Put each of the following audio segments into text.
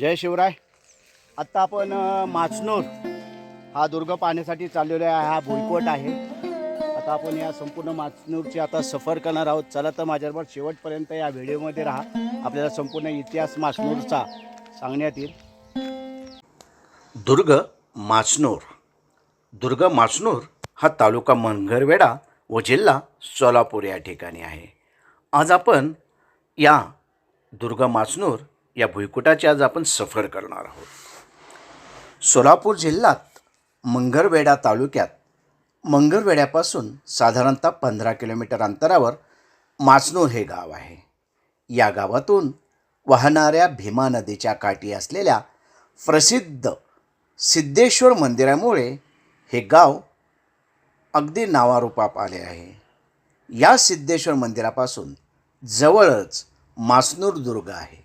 जय शिवराय. आत्ता आपण माचनोर माचनूर हा दुर्ग पाहण्यासाठी चाललेलो आहे. हा भुईकोट आहे. आता आपण या संपूर्ण माचनूरची आता सफर करणार आहोत. चला तर माझ्याबरोबर शेवटपर्यंत या व्हिडिओमध्ये राहा. आपल्याला संपूर्ण इतिहास माचनूरचा सांगण्यात येईल. दुर्ग माचनूर. दुर्ग माचनूर हा तालुका मनगरवेढा व जिल्हा सोलापूर या ठिकाणी आहे. आज आपण या दुर्ग माचनूर या भुईकुटाची आज आपण सफर करणार आहोत. सोलापूर जिल्ह्यात मंगरवेढा तालुक्यात मंगरवेढ्यापासून साधारणतः पंधरा किलोमीटर अंतरावर माचनूर हे गाव आहे. या गावातून वाहणाऱ्या भीमा नदीच्या काठी असलेल्या प्रसिद्ध सिद्धेश्वर मंदिरामुळे हे गाव अगदी नावारूपाप आले आहे. या सिद्धेश्वर मंदिरापासून जवळच मासनूर दुर्ग आहे.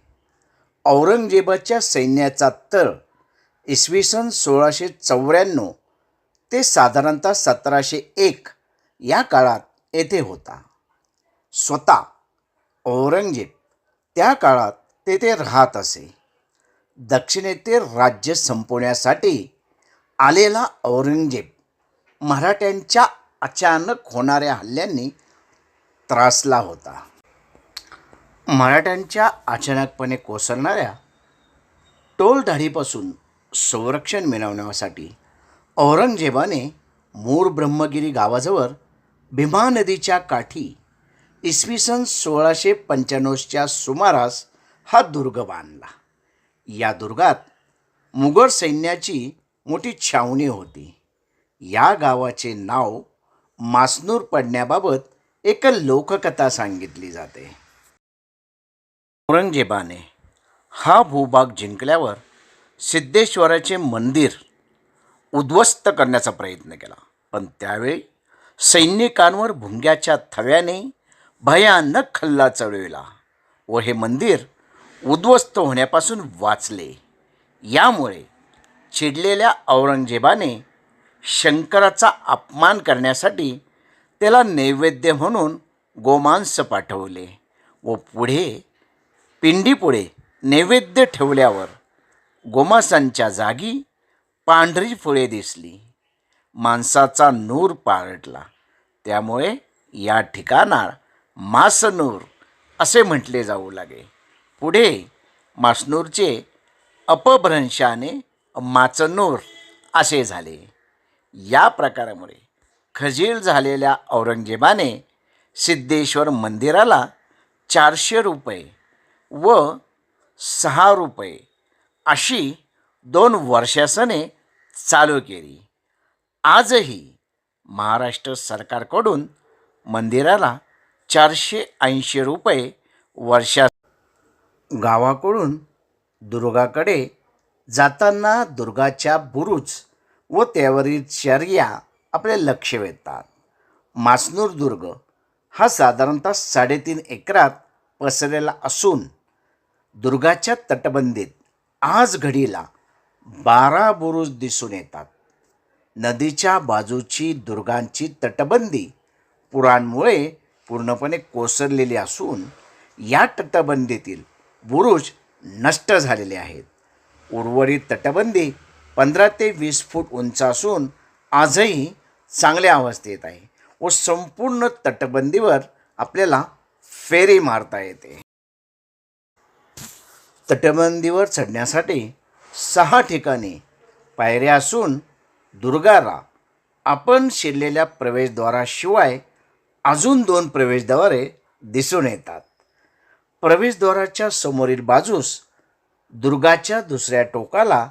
औरंगजेबाच्या सैन्याचा तळ इसवी सन सोळाशे चौऱ्याण्णव ते साधारणतः सतराशे एक या काळात येथे होता. स्वतः औरंगजेब त्या काळात तेथे राहत असे. दक्षिणेतील राज्य संपवण्यासाठी आलेला औरंगजेब मराठ्यांच्या अचानक होणाऱ्या हल्ल्यांनी त्रासला होता. मराठ्यांच्या अचानकपणे कोसळणाऱ्या टोलधाडीपासून संरक्षण मिळवण्यासाठी औरंगजेबाने मूर ब्रह्मगिरी गावाजवळ भीमा नदीच्या काठी इसवी सन सोळाशे पंच्याण्णवच्या सुमारास हा दुर्ग बांधला. या दुर्गात मुघल सैन्याची मोठी छावणी होती. या गावाचे नाव मासनूर पडण्याबाबत एक लोककथा सांगितली जाते. औरंगजेबाने हा भूभाग जिंकल्यावर सिद्धेश्वराचे मंदिर उद्ध्वस्त करण्याचा प्रयत्न केला. पण त्यावेळी सैनिकांवर भुंग्याच्या थव्याने भयानक हल्ला चढविला व हे मंदिर उद्ध्वस्त होण्यापासून वाचले. यामुळे चिडलेल्या औरंगजेबाने शंकराचा अपमान करण्यासाठी त्याला नैवेद्य म्हणून गोमांस पाठवले व पुढे पिंडीपुढे नैवेद्य ठेवल्यावर गोमांसांच्या जागी पांढरी फुळे दिसली. माणसाचा नूर पारटला त्यामुळे या ठिकाणा मासनूर असे म्हटले जाऊ लागे. पुढे मासनूरचे अपभ्रंशाने माचनूर असे झाले. या प्रकारामुळे खजील झालेल्या औरंगजेबाने सिद्धेश्वर मंदिराला चारशे रुपये व सहा रुपये अशी दोन वर्षासने चालू केली. आजही महाराष्ट्र सरकारकडून मंदिराला चारशे ऐंशी रुपये वर्षा गावाकडून दुर्गाकडे जाताना दुर्गाच्या बुरुज व त्यावरील चर्या आपले लक्ष वेधतात. मासनूर दुर्ग हा साधारणतः साडेतीन एकरात पसरलेला असून दुर्गाच्या तटबंदीत आज घडीला बारा बुरुज दिसून येतात. नदीच्या बाजूची दुर्गांची तटबंदी पुरांमुळे पूर्णपणे कोसरलेली असून या तटबंदीतील बुरुज नष्ट झालेले आहेत. उर्वरित तटबंदी पंधरा ते वीस फूट उंच असून आजही चांगल्या अवस्थेत आहे व संपूर्ण तटबंदीवर आपल्याला फेरी मारता येते. तटबंदीवर चढण्यासाठी सहा ठिकाणी पायऱ्या असून दुर्गाला आपण शिरलेल्या प्रवेशद्वाराशिवाय अजून दोन प्रवेशद्वारे दिसून येतात. प्रवेशद्वाराच्या समोरील बाजूस दुर्गाच्या दुसऱ्या टोकाला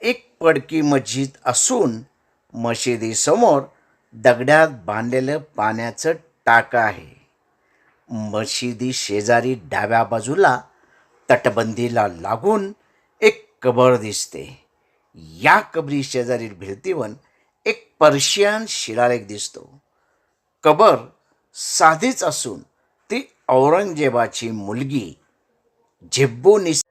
एक पडकी मस्जिद असून मशिदीसमोर दगड्यात बांधलेलं पाण्याचं टाकं आहे. मशिदी शेजारी डाव्या बाजूला तटबंदीला लागून एक कबर दिसते. या कबरी शेजारील भिंतीवर एक पर्शियन शिलालेख दिसतो. कबर साधीच असून ती औरंगजेबाची मुलगी झेब्बोनिस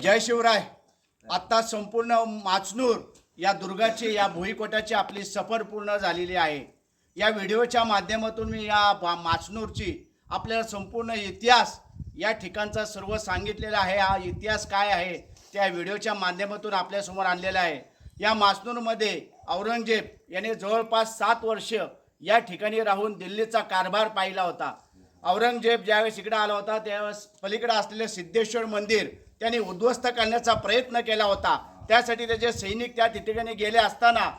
जय शिवराय. आत्ता संपूर्ण माचनूर या दुर्गाची या भुईकोटाची आपली सफर पूर्ण झालेली आहे. या व्हिडिओच्या माध्यमातून मी या माचनूरची आपल्याला संपूर्ण इतिहास या ठिकाणचा सर्व सांगितलेला आहे. हा इतिहास काय आहे त्या व्हिडिओच्या माध्यमातून आपल्यासमोर आणलेला आहे. या माचनूरमध्ये औरंगजेब याने जवळपास सात वर्ष या ठिकाणी राहून दिल्लीचा कारभार पाहिला होता. औरंगजेब ज्यावेळेस इकडे आला होता त्यावेळेस पलीकडे असलेले सिद्धेश्वर मंदिर त्यांनी उद्ध्वस्त करण्याचा प्रयत्न केला होता. त्यासाठी त्याचे सैनिक त्या ठिकाणी गेले असताना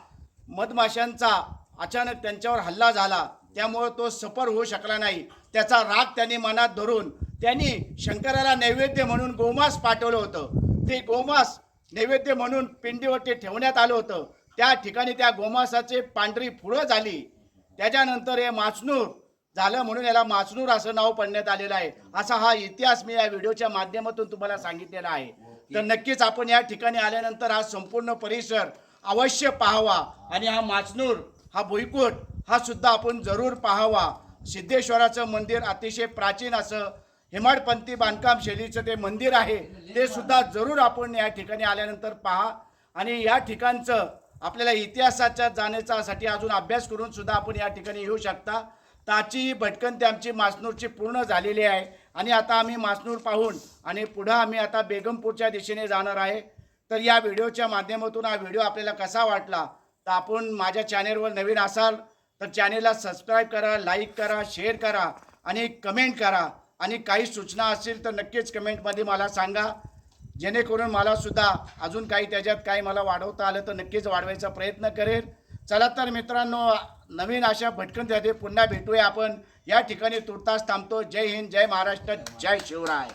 मधमाशांचा अचानक त्यांच्यावर हल्ला झाला. त्यामुळं तो सफर होऊ शकला नाही. त्याचा राग त्यांनी मनात धरून त्यांनी शंकराला नैवेद्य म्हणून गोमास पाठवलं होतं. ते गोमास नैवेद्य म्हणून पिंडीवरती ठेवण्यात आलं होतं. त्या ठिकाणी त्या गोमासाचे पांढरी फुळं झाली. त्याच्यानंतर हे माचनूर झालं म्हणून याला माचनूर असं नाव पडण्यात आलेलं आहे. असा हा इतिहास मी या व्हिडिओच्या माध्यमातून तुम्हाला सांगितलेला आहे. तर नक्कीच आपण या ठिकाणी आल्यानंतर हा संपूर्ण परिसर अवश्य पाहावा. आणि हा माचनूर हा भुईकोट हा सुद्धा आपण जरूर पाहावा. सिद्धेश्वराचं मंदिर अतिशय प्राचीन असं हेमाडपंथी बांधकाम शैलीचं ते मंदिर आहे ते सुद्धा जरूर आपण या ठिकाणी आल्यानंतर पहा. आणि या ठिकाणचं आपल्याला इतिहासाच्या जाण्याच्यासाठी अजून अभ्यास करून सुद्धा आपण या ठिकाणी येऊ शकता. ताची भटकंती आमची मासनूरची पूर्ण झालेली आहे. आणि आता आम्ही मासनूर पाहून आणि पुढं आम्ही आता बेगमपूरच्या दिशेने जाणार आहे. तर या व्हिडिओच्या माध्यमातून हा व्हिडिओ आपल्याला कसा वाटला? तर आपण माझ्या चॅनेलवर नवीन असाल तर चॅनेलला सबस्क्राईब करा लाईक करा शेअर करा आणि कमेंट करा. आणि काही सूचना असतील तर नक्कीच कमेंटमध्ये मला सांगा. जेणेकरून मला सुद्धा अजून काही त्याच्यात काही मला वाढवता आलं तर नक्कीच वाढवायचा प्रयत्न करेल चला तर मित्रांनो नवीन अशा भटकंतीमध्ये पुन्हा भेटूया आपण. या ठिकाणी तुर्तास थांबतो. जय हिंद जय महाराष्ट्र जय शिवराय.